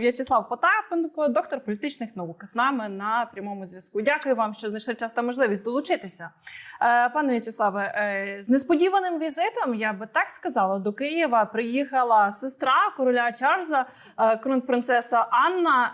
В'ячеслав Потапенко, доктор політичних наук, з нами на прямому зв'язку. Дякую вам, що знайшли час та можливість долучитися. Е, Пане В'ячеславе, е, з несподіваним візитом, я би так сказала, до Києва приїхала сестра короля Чарльза, е, кронпринцеса Анна.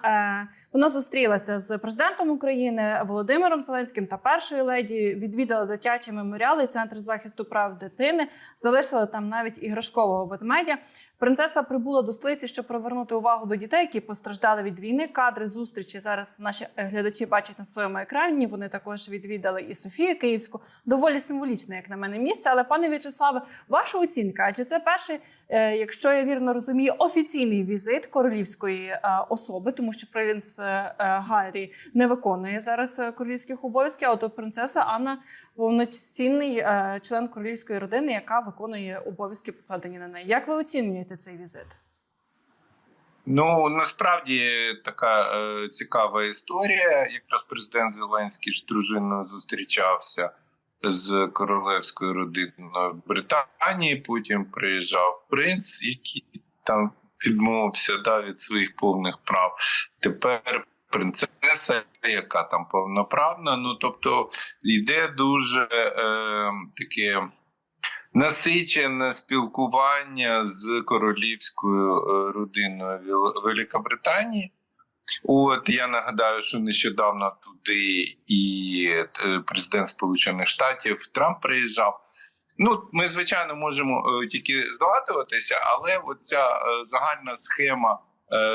Вона зустрілася з президентом України Володимиром Зеленським та першою леді. Відвідала дитячі меморіали, центр захисту прав дитини. Залишили там навіть іграшкового ведмедя. Принцеса прибула до столиці, щоб привернути увагу до дітей, які постраждали від війни. Кадри зустрічі зараз наші глядачі бачать на своєму екрані. Вони також відвідали і Софію Київську. Доволі символічне, як на мене, місце. Але пане В'ячеславе, ваша оцінка? Адже це перший, е, якщо я вірно розумію, офіційний візит королівської е, особи, тому що принц е, Гаррі не виконує зараз королівських обов'язків. А от принцеса Анна повноцінний член королівської родини, яка виконує обов'язки, покладені на неї. Як ви оцінюєте цей візит? Ну насправді така е, цікава історія. Якраз президент Зеленський з дружиною зустрічався з королевською родиною Британії. Потім приїжджав принц, який там відмовився да, від своїх повних прав. Тепер принцеса, яка там повноправна. Ну тобто йде дуже е, таке насичене спілкування з королівською е, родиною Великобританії. От я нагадаю, що нещодавно туди і е, президент Сполучених Штатів Трамп приїжджав. Ну, ми звичайно можемо е, тільки здогадуватися, але оця загальна схема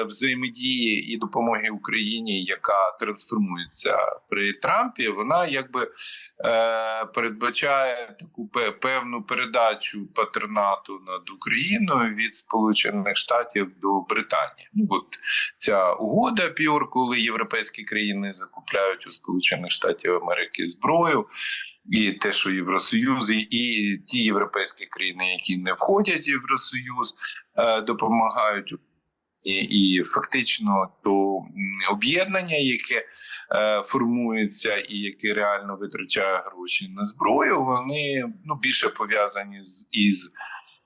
взаємодії і допомоги Україні, яка трансформується при Трампі, вона якби е, передбачає таку певну передачу патронату над Україною від Сполучених Штатів до Британії. Ну от ця угода Пюр, коли європейські країни закупляють у Сполучених Штатів Америки зброю. І те, що Євросоюз, і, і ті європейські країни, які не входять в Євросоюз, е, допомагають і, і фактично то об'єднання, яке е, формується і яке реально витрачає гроші на зброю, вони ну більше пов'язані з із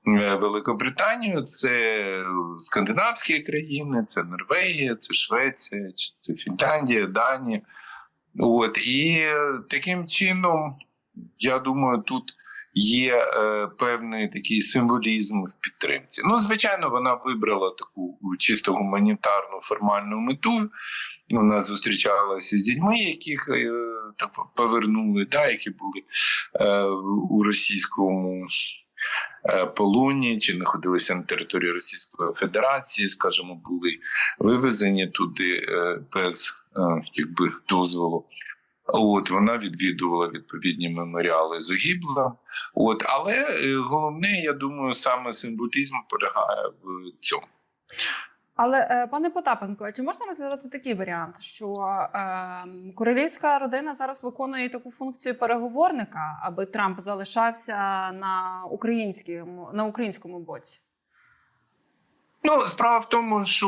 е, Великобританією. Це скандинавські країни, це Норвегія, це Швеція, це Фінляндія, Данія. От і таким чином, я думаю, тут є е, певний такий символізм в підтримці. Ну, звичайно, вона вибрала таку чисто гуманітарну формальну мету. Вона зустрічалася з дітьми, яких е, так повернули, да, які були е, у російському. е, Полоні чи знаходилися на території Російської Федерації, скажімо, були вивезені туди е, без е, якби дозволу. От вона відвідувала відповідні меморіали загиблим. От, але е, головне, я думаю, саме символізм полягає в цьому. Але е, пане Потапенко, чи можна розглядати такий варіант, що е, королівська родина зараз виконує таку функцію переговорника, аби Трамп залишався на українському на українському боці? Ну, справа в тому, що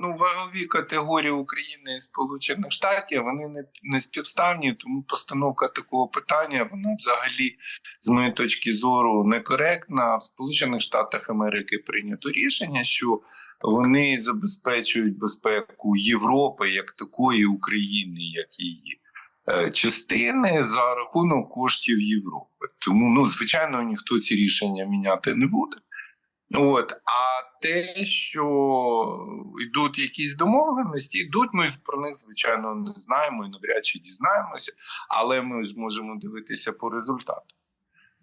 ну вагові категорії України і Сполучених Штатів вони не, не співставні, тому постановка такого питання вона взагалі, з моєї точки зору, некоректна. В Сполучених Штатах Америки прийнято рішення, що вони забезпечують безпеку Європи як такої України, як її е, частини за рахунок коштів Європи. Тому ну звичайно ніхто ці рішення міняти не буде. От, а те, що йдуть якісь домовленості, йдуть, ми про них звичайно не знаємо і навряд чи дізнаємося, але ми ж можемо дивитися по результату.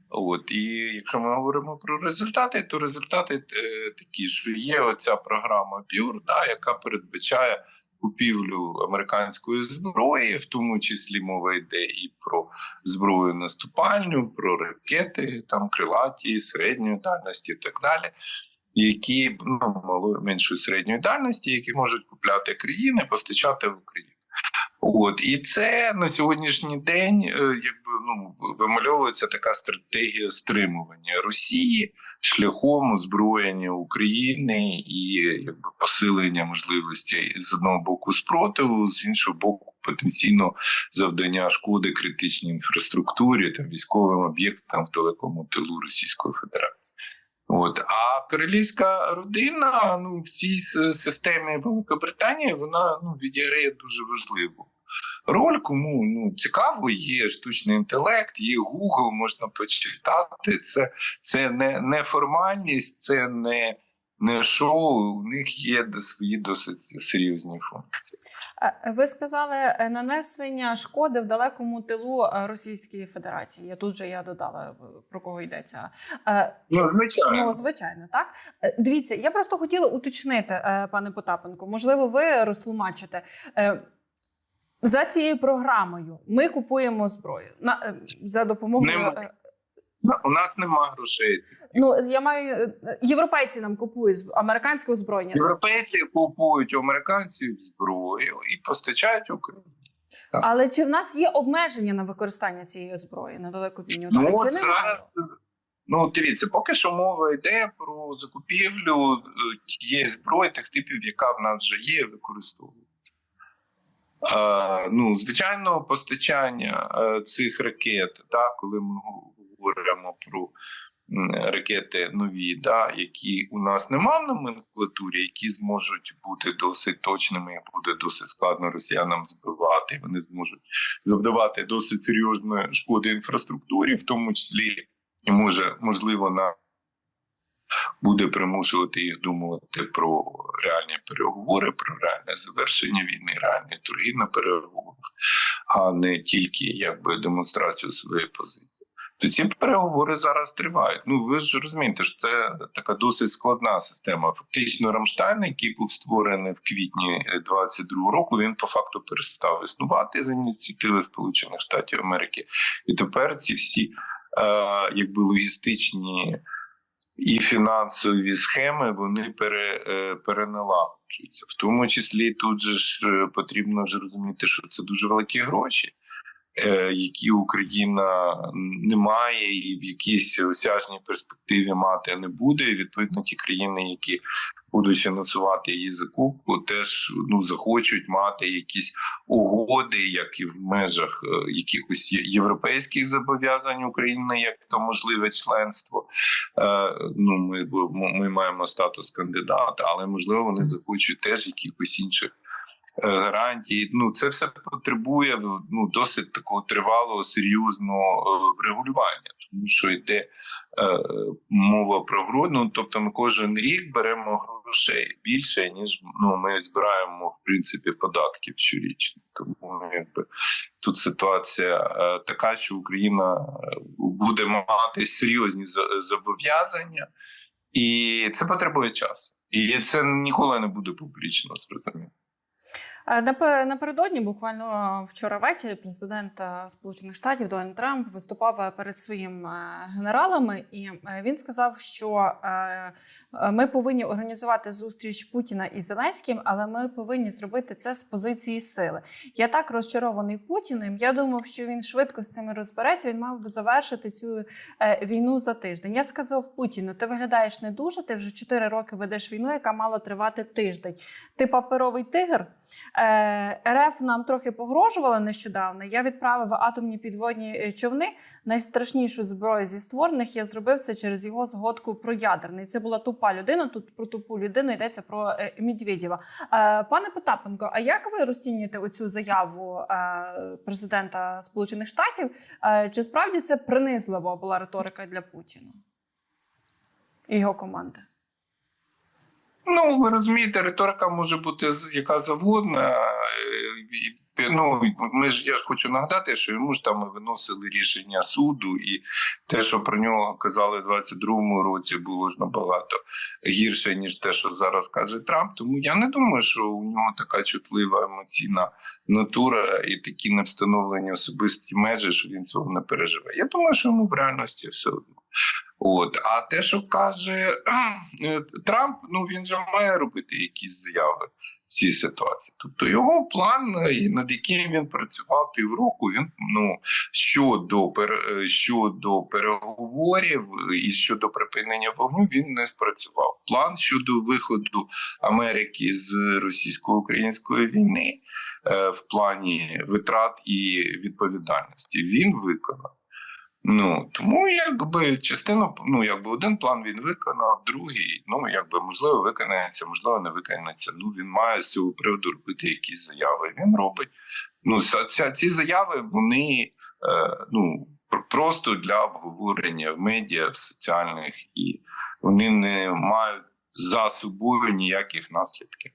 От, і якщо ми говоримо про результати, то результати е, такі, що є оця програма Пюр, да, яка передбачає купівлю американської зброї, в тому числі мова йде і про зброю наступальню, про ракети, там крилаті, середньої дальності і так далі, які ну, малої меншої середньої дальності, які можуть купляти країни, постачати в Україну. От і це на сьогоднішній день, е, якби ну вимальовується така стратегія стримування Росії шляхом озброєння України і якби посилення можливостей з одного боку спротиву, з іншого боку, потенційно завдання шкоди критичній інфраструктурі та військовим об'єктам в далекому тилу Російської Федерації. От а королівська родина ну в цій системі Великобританії вона ну відіграє дуже важливу роль. Кому ну цікаво, є штучний інтелект, є Google, можна почитати. Це, це не, не формальність, це не, не шоу. У них є свої досить серйозні функції. Е, Ви сказали е, нанесення шкоди в далекому тилу е, Російської Федерації. Я тут же я додала про кого йдеться. Ну звичайно. Ну, звичайно, так. Дивіться, я просто хотіла уточнити, пане Потапенко. Можливо, ви розтлумачите. За цією програмою ми купуємо зброю на за допомогою. Нема. Е, Ну, У нас нема грошей. Ну я маю е, європейці нам купують американське озброєння. Європейці купують у американців зброю і постачають Україні. Але чи в нас є обмеження на використання цієї зброї на далекобійню? Ну, чи от немає? ну дивіться, поки що мова йде про закупівлю е, тієї зброї, тих типів, яка в нас вже є, і використовується. Е, ну, звичайно, постачання е, цих ракет, так, коли ми говоримо про ракети нові, да, які у нас нема в номенклатурі, які зможуть бути досить точними, і буде досить складно росіянам збивати. Вони зможуть завдавати досить серйозної шкоди інфраструктурі, в тому числі і може можливо на буде примушувати їх думати про реальні переговори, про реальне завершення війни, реальні торги на переговорах, а не тільки якби демонстрацію своєї позиції. То ці переговори зараз тривають. Ну ви ж розумієте, що це така досить складна система. Фактично, Рамштайн, який був створений в квітні 22 року, він по факту перестав існувати з ініціативи Сполучених Штатів Америки, і тепер ці всі е, якби логістичні і фінансові схеми вони пере, е, переналагоджуються. В тому числі тут же ж е, потрібно вже розуміти, що це дуже великі гроші, е, які Україна не має, і в якійсь осяжній перспективі мати не буде. І відповідно ті країни, які будуть фінансувати її закупку, теж ну захочуть мати якісь угоди, як і в межах е, якихось європейських зобов'язань України, як то можливе членство. Е, ну ми, ми маємо статус кандидата, але можливо вони захочуть теж якихось інших. Е, Гарантій, ну це все потребує ну досить такого тривалого серйозного е, врегулювання, тому що йде е, мова про гру. Ну тобто, ми кожен рік беремо грошей більше ніж ну ми збираємо в принципі податків щорічно. Тому якби тут ситуація е, така, що Україна е, буде мати серйозні зобов'язання, і це потребує часу. І це ніколи не буде публічно зрозуміло. Напе- Напередодні, буквально вчора ввечері, президент Сполучених Штатів Дональд Трамп виступав е, перед своїми е, генералами, і е, він сказав, що ми повинні організувати зустріч Путіна і Зеленським, але ми повинні зробити це з позиції сили. Я так розчарований Путіним. Я думав, що він швидко з цим розбереться. Він мав би завершити цю війну за тиждень. Я сказав Путіну: ти виглядаєш не дуже. Ти вже 4 роки ведеш війну, яка мала тривати тиждень. Ти паперовий тигр. Е, РФ нам трохи погрожувала нещодавно. Я відправив атомні підводні е, човни. Найстрашнішу зброю зі створених я зробив це через його згодку про ядерний. Це була тупа людина. Тут про тупу людину йдеться про е, Медведєва. Пане Потапенко, а як ви розцінюєте оцю заяву президента Сполучених Штатів? Чи справді це принизлива була риторика для Путіна і його команди? Ну, ви розумієте, риторика може бути яка завгодна. Ну, ми ж я ж хочу нагадати, що йому ж там виносили рішення суду, і те, що про нього казали в 22-му році, було ж набагато гірше, ніж те, що зараз каже Трамп. Тому я не думаю, що у нього така чутлива емоційна натура і такі невстановлені особисті межі, що він цього не переживе. Я думаю, що йому в реальності все одно. От, а те, що каже е, Трамп, ну він же має робити якісь заяви в цій ситуації. Тобто його план, е, над яким він працював півроку, він ну щодо е, щодо переговорів і щодо припинення вогню, він не спрацював. План щодо виходу Америки з російсько-української війни в плані витрат і відповідальності він виконав. Ну тому якби частину, ну якби один план він виконав, другий, ну якби можливо виконається, можливо, не виконається. Ну він має з цього приводу робити якісь заяви. Він робить. Ну ця, ці заяви вони е, ну просто для обговорення в медіа, в соціальних, і вони не мають за собою ніяких наслідків.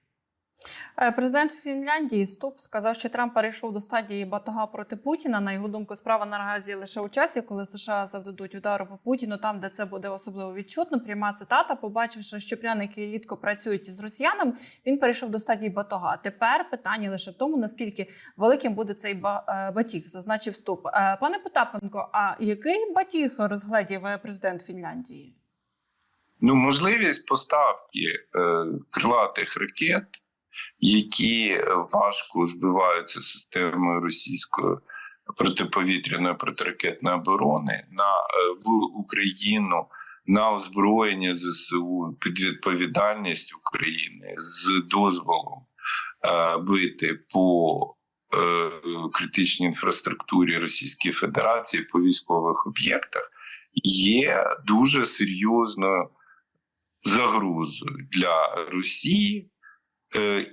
Е, Президент Фінляндії Ступ сказав, що Трамп перейшов до стадії батога проти Путіна. На його думку, справа наразі лише у часі, коли США завдадуть удару по Путіну, там де це буде особливо відчутно. Пряма цитата, побачивши, що пряники рідко працюють із росіянами, він перейшов до стадії батога. Тепер питання лише в тому, наскільки великим буде цей е, батіг, зазначив Ступ. Е, Пане Потапенко, а який батіг розглядів президент Фінляндії? Ну, можливість поставки е, крилатих ракет, які е, важко збиваються системою російської протиповітряної протиракетної оборони на е, в Україну на озброєння ЗСУ під відповідальність України з дозволом е, бити по е, критичній інфраструктурі Російської Федерації по військових об'єктах є дуже серйозною загрозою для Росії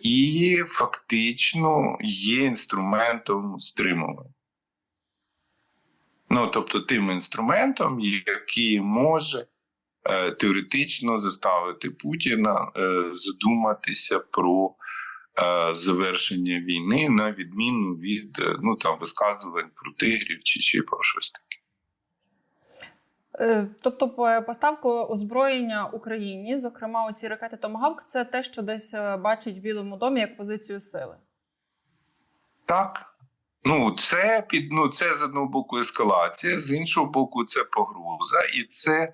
і фактично є інструментом стримування. Ну, тобто тим інструментом, який може е, теоретично заставити Путіна е, задуматися про е, завершення війни на відміну від е, ну там висказувань про тигрів чи ще про щось таке. Е, Тобто, по- поставка озброєння Україні, зокрема, оці ракети Томагавк, це те, що десь е, бачить в Білому домі як позицію сили. Так. Ну, це під ну це з одного боку ескалація, з іншого боку, це погроза, і це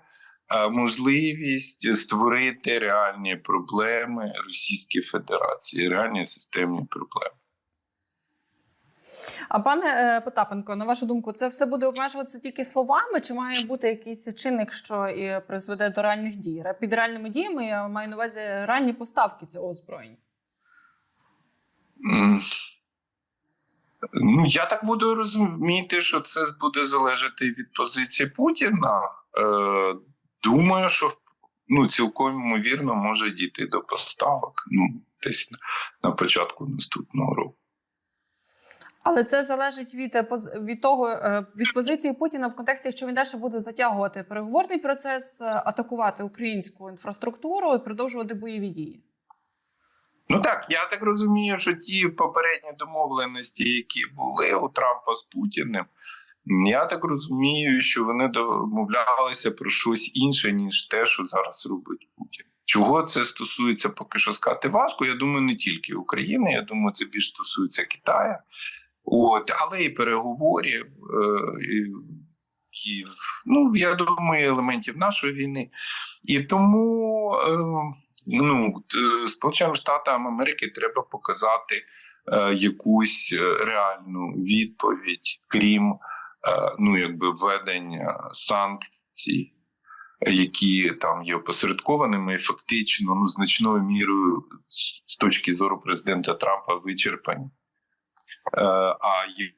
е, можливість створити реальні проблеми Російській Федерації, реальні системні проблеми. А пане е, Потапенко, на вашу думку, це все буде обмежуватися тільки словами, чи має бути якийсь чинник, що і призведе до реальних дій? Під реальними діями я маю на увазі реальні поставки цього озброєння. Ну, я так буду розуміти, що це буде залежати від позиції Путіна. Е, думаю, що ну, цілком ймовірно може дійти до поставок ну, десь на, на початку наступного року. Але це залежить від, е, від того е, від позиції Путіна в контексті, що він далі буде затягувати переговорний процес, е, атакувати українську інфраструктуру і продовжувати бойові дії. Ну так, я так розумію, що ті попередні домовленості, які були у Трампа з Путіним, я так розумію, що вони домовлялися про щось інше, ніж те, що зараз робить Путін. Чого це стосується, поки що сказати важко. Я думаю, не тільки України, я думаю, це більш стосується Китаю. От, але і переговорів, е, і, і ну, я думаю, елементів нашої війни. І тому. Е, ну Сполученим Штатам Америки треба показати е, якусь е, реальну відповідь, крім е, ну якби введення санкцій, е, які там є опосередкованими, і фактично ну значною мірою з точки зору президента Трампа вичерпані. Е, а є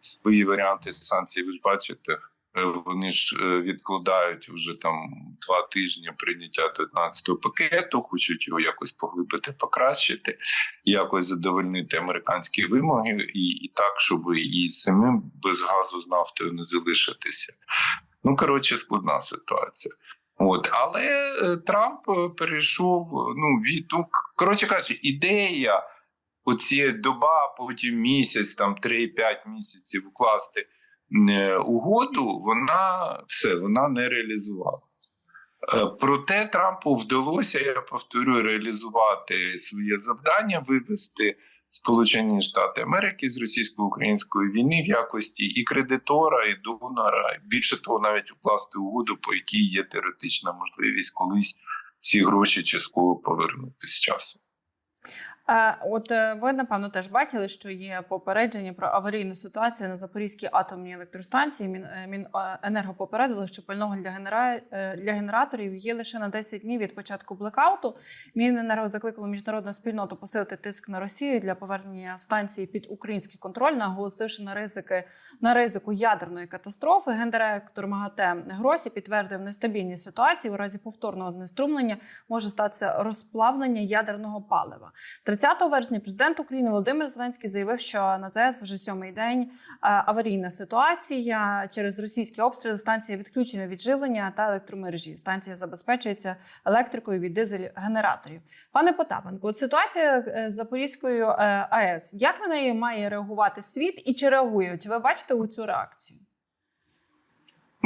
свої варіанти санкцій, ви ж бачите. Е, Вони ж е, відкладають вже там два тижні прийняття 19-го пакету, хочуть його якось поглибити, покращити, якось задовольнити американські вимоги, і, і так, щоб і самим без газу з нафтою не залишитися. Ну коротше, складна ситуація. От, але Трамп перейшов. Ну від ну, коротше кажучи, ідея. Оці доба, потім місяць, там 3-5 місяців укласти е, угоду, вона все вона не реалізувалася. Е, Проте Трампу вдалося, я повторюю, реалізувати своє завдання, вивести Сполучені Штати Америки з російсько-української війни в якості і кредитора, і донора. Більше того, навіть укласти угоду, по якій є теоретична можливість колись ці гроші частково повернути з часу. От е, ви напевно теж бачили, що є попередження про аварійну ситуацію на Запорізькій атомній електростанції. Мін, е, Міненерго попередило, що пального для генера... е, для генераторів є лише на 10 днів від початку блекауту. Міненерго закликало міжнародну спільноту посилити тиск на Росію для повернення станції під український контроль, наголосивши на ризики на ризику ядерної катастрофи. Гендиректор МАГАТЕ Гросі підтвердив нестабільні ситуації у разі повторного знеструмлення може статися розплавлення ядерного палива. 30 вересня президент України Володимир Зеленський заявив, що на ЗАЕС вже сьомий день е, аварійна ситуація через російські обстріли. Станція відключена від живлення та електромережі. Станція забезпечується електрикою від дизель-генераторів. Пане Потапенко, от ситуація е, з Запорізькою е, АЕС. Як на неї має реагувати світ і чи реагують? Ви бачите у цю реакцію?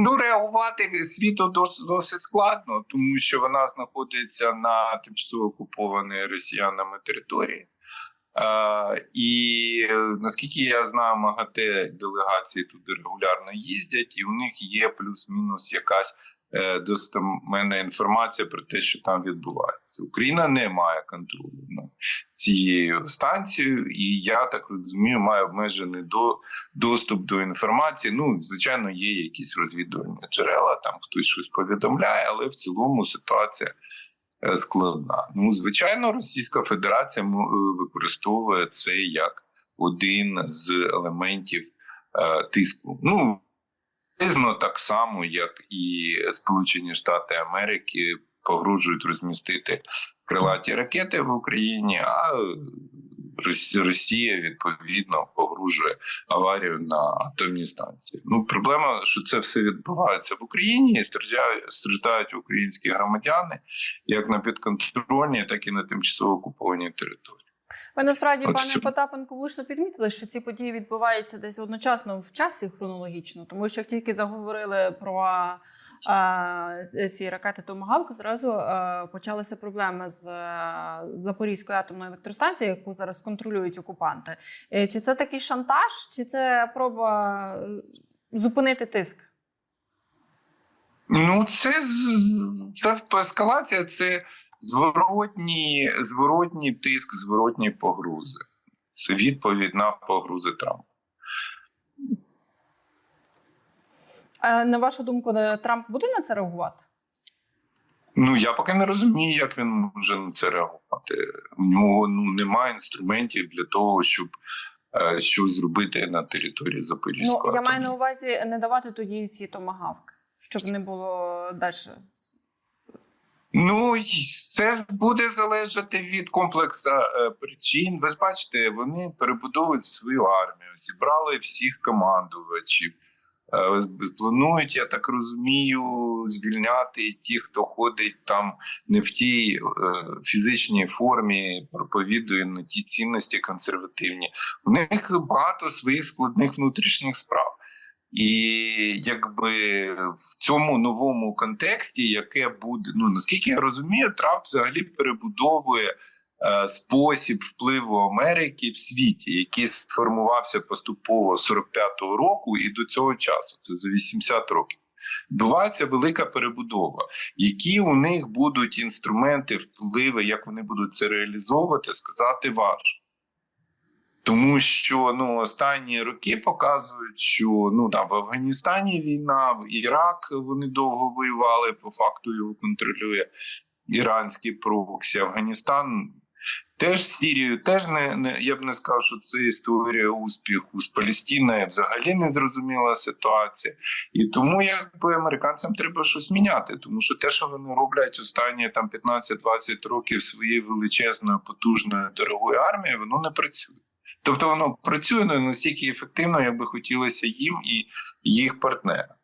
Ну, реагувати світу досить, досить складно, тому що вона знаходиться на тимчасово окупованій росіянами території. Е, і наскільки я знаю, МАГАТЕ делегації туди регулярно їздять, і у них є плюс-мінус якась е, достеменна інформація про те, що там відбувається. Україна не має контролю над цією станцією, і я так розумію, має обмежений до доступ до інформації. Ну, звичайно, є якісь розвідувальні джерела, там хтось щось повідомляє, але в цілому ситуація е, складна. Ну, звичайно, Російська Федерація е, використовує це як один з елементів е, тиску. Ну, приблизно так само, як і Сполучені Штати Америки погрожують розмістити крилаті ракети в Україні, а Рос- Росія відповідно погрожує аварію на атомній станції. Ну проблема, що це все відбувається в Україні, і страждають, страждають українські громадяни як на підконтрольній, так і на тимчасово окупованій території. Ви насправді, От пане що- Потапенко, влучно підмітили, що ці події відбуваються десь одночасно в часі хронологічно, тому що як тільки заговорили про а, ці ракети Томагавк, зразу а, почалися проблеми з а, Запорізькою атомною електростанцією, яку зараз контролюють окупанти. Е, Чи це такий шантаж, чи це проба е, зупинити тиск? Ну, це, це ескалація, це зворотні, зворотній тиск, зворотні погрози. Це відповідь на погрози Трампа. А на вашу думку, Трамп буде на це реагувати? Ну я поки не розумію, як він може на це реагувати. У нього ну немає інструментів для того, щоб е, щось зробити на території Ну я маю на увазі не давати тоді ці томагавки, щоб не було далі. Ну це буде залежати від комплексу е, причин. Ви ж бачите, вони перебудовують свою армію, зібрали всіх командувачів. Е, Планують, я так розумію, звільняти ті, хто ходить там не в тій е, фізичній формі, проповідує не ті цінності консервативні. У них багато своїх складних внутрішніх справ. І якби в цьому новому контексті, яке буде, ну наскільки я розумію, Трамп взагалі перебудовує е, спосіб впливу Америки в світі, який сформувався поступово з 45-го року і до цього часу. Це за 80 років. Відбувається велика перебудова. Які у них будуть інструменти впливи, як вони будуть це реалізовувати, сказати важко. Тому що ну останні роки показують, що ну там в Афганістані війна, в Ірак вони довго воювали, по факту його контролює іранський проксі. Афганістан теж з Сірією, теж не, не я б не сказав, що це історія успіху з Палестиною взагалі не зрозуміла ситуація. І тому якби американцям треба щось міняти, тому що те, що вони роблять останні там 15-20 років своєю величезною, потужною дорогою армією, воно не працює. Тобто воно працює не настільки ефективно, як би хотілося їм і їх партнерам.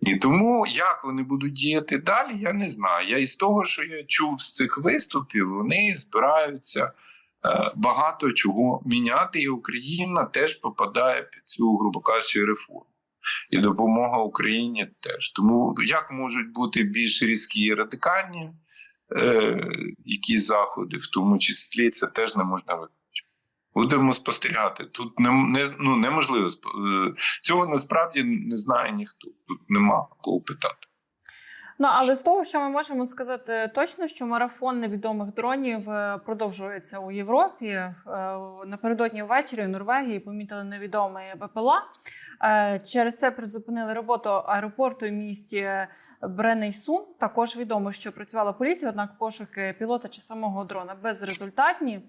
І тому як вони будуть діяти далі, я не знаю. Я із того, що я чув з цих виступів, вони збираються е, багато чого міняти, і Україна теж попадає під цю, грубо кажучи, реформу. І допомога Україні теж. Тому як можуть бути більш різкі і радикальні е, якісь заходи, в тому числі це теж не можна виключити. Будемо спостерігати. Тут не, не, ну, неможливо е, цього насправді не знає ніхто. Тут нема кого питати. Ну але з того, що ми можемо сказати точно, що марафон невідомих дронів е, продовжується у Європі. Е, Напередодні ввечері в Норвегії помітили невідомий БПЛА. Через це призупинили роботу аеропорту в місті Бренейсун. Також відомо, що працювала поліція, однак пошуки пілота чи самого дрона безрезультатні.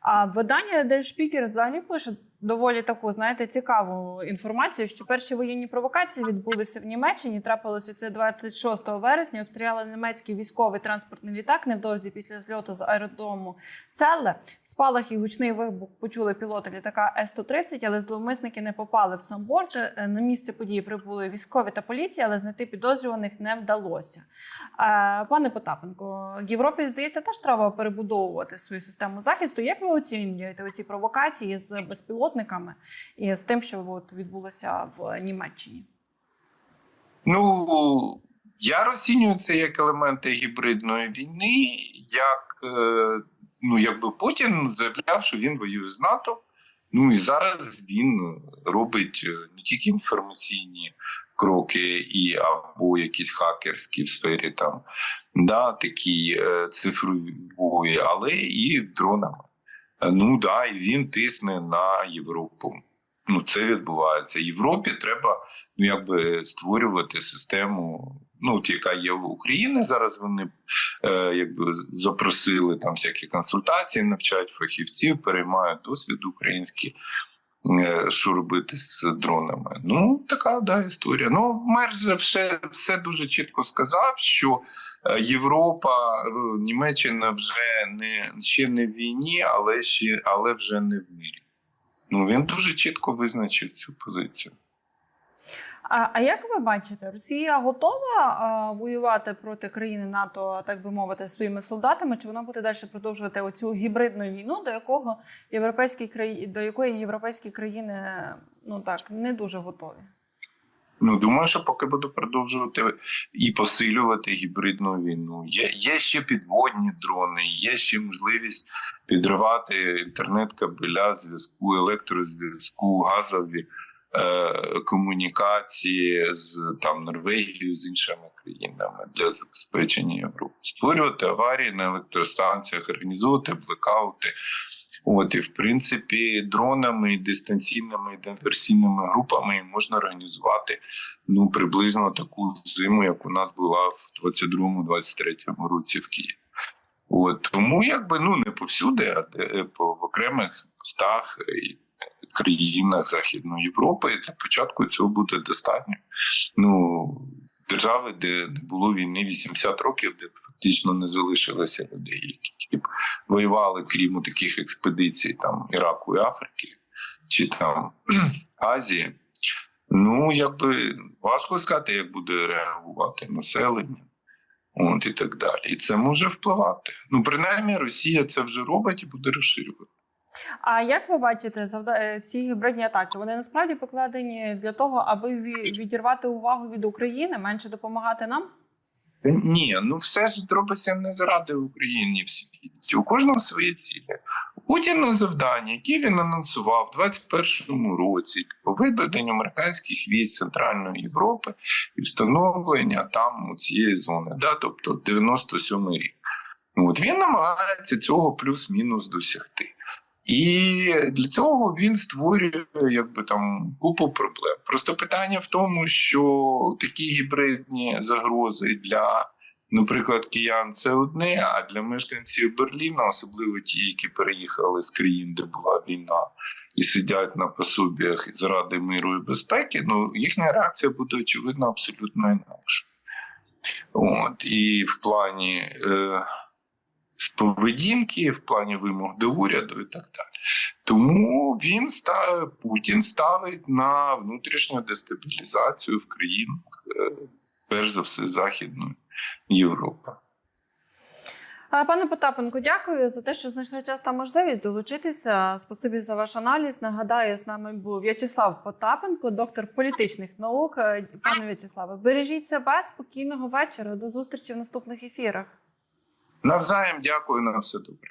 А видання Spiegel взагалі пише доволі таку, знаєте, цікаву інформацію, що перші воєнні провокації відбулися в Німеччині. Трапилося це 26 вересня. Обстріляли німецький військовий транспортний літак невдовзі після зльоту з аеродрому Целле. Спалах і гучний вибух почули пілоти літака С-130, але зловмисники не попали в сам борт. Е, На місце події прибули військові та поліція, але знайти підозрюваних не вдалося. Е, Пане Потапенко, Європі здається, теж треба перебудовувати свою систему захисту. Як ви оцінюєте оці провокації з безпілотниками і з тим, що от відбулося в Німеччині? Ну я розцінюю це як елементи гібридної війни, як е, ну якби Путін заявляв, що він воює з НАТО. Ну і зараз він робить е, не тільки інформаційні кроки, і або якісь хакерські в сфері там да, такі е, цифрової, але і дронами. Е, Ну да, і він тисне на Європу. Ну, це відбувається. Європі треба ну, якби створювати систему, ну, от яка є в Україні. Зараз вони е, якби запросили там всякі консультації, навчають фахівців, переймають досвід український, е, що робити з дронами. Ну, така да, історія. Ну, мер все, все дуже чітко сказав, що Європа, е, Німеччина вже не ще не в війні, але ще але вже не в мирі. Ну він дуже чітко визначив цю позицію. А, а як ви бачите, Росія готова а, воювати проти країни НАТО, так би мовити, своїми солдатами? Чи вона буде далі продовжувати оцю гібридну війну, до якого європейські країни до якої європейські країни ну так не дуже готові? Ну думаю, що поки буду продовжувати і посилювати гібридну війну. Є, є ще підводні дрони, є ще можливість підривати інтернет-кабеля, зв'язку, електрозв'язку, газові е, комунікації з там Норвегією з іншими країнами для забезпечення Європи, створювати аварії на електростанціях, організовувати блекаути. От і в принципі дронами, дистанційними диверсійними групами можна організувати ну приблизно таку зиму, як у нас була в 22-23 році в Києві. От тому, якби ну не повсюди, а де по в окремих містах і країнах Західної Європи для початку цього буде достатньо. Ну держави, де не було війни 80 років, де фактично не залишилося людей, які б воювали, крім таких експедицій, там Іраку і Африки чи там Азії. Ну, якби важко сказати, як буде реагувати населення, от і так далі. І це може впливати. Ну, принаймні, Росія це вже робить і буде розширювати. А як ви бачите, е, ці гібридні атаки? Вони насправді покладені для того, аби відірвати увагу від України, менше допомагати нам? Ні, ну все ж робиться не заради України в світі. У кожного свої цілі. Путіна завдання, яке він анонсував у 2021 році по виведенню американських військ Центральної Європи і встановлення там у цієї зони, да, тобто 97 рік. От він намагається цього плюс-мінус досягти. І для цього він створює якби там купу проблем. Просто питання в тому, що такі гібридні загрози для, наприклад, киян це одне, а для мешканців Берліна, особливо ті, які переїхали з країн, де була війна, і сидять на пособіях заради миру і безпеки, ну їхня реакція буде очевидно абсолютно інакша. От і в плані. Е, з поведінки, в плані вимог до уряду і так далі. Тому він став, Путін ставить на внутрішню дестабілізацію в країнах, е, перш за все, Західної Європи. Пане Потапенко, дякую за те, що знайшли час та можливість долучитися. Спасибі за ваш аналіз. Нагадаю, з нами був В'ячеслав Потапенко, доктор політичних наук. Е, Пане В'ячеславе, бережіть себе, спокійного вечора. До зустрічі в наступних ефірах. Навзаєм дякую на все добре.